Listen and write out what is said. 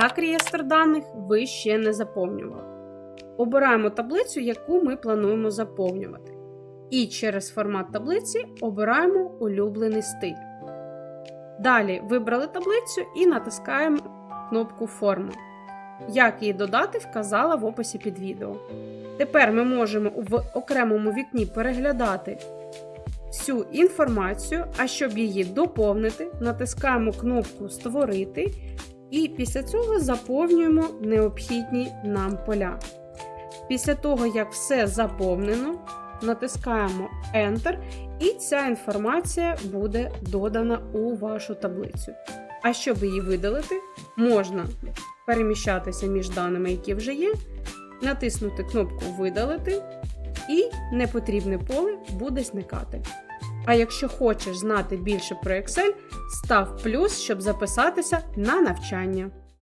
Так, реєстр даних ви ще не заповнювали. Обираємо таблицю, яку ми плануємо заповнювати. І через формат таблиці обираємо улюблений стиль. Далі вибрали таблицю і натискаємо кнопку Форма. Як її додати, вказала в описі під відео. Тепер ми можемо в окремому вікні переглядати всю інформацію, а щоб її доповнити, натискаємо кнопку Створити і після цього заповнюємо необхідні нам поля. Після того, як все заповнено, натискаємо Enter, і ця інформація буде додана у вашу таблицю. А щоб її видалити, можна переміщатися між даними, які вже є, натиснути кнопку Видалити, і непотрібне поле буде зникати. А якщо хочеш знати більше про Excel, став плюс, щоб записатися на навчання.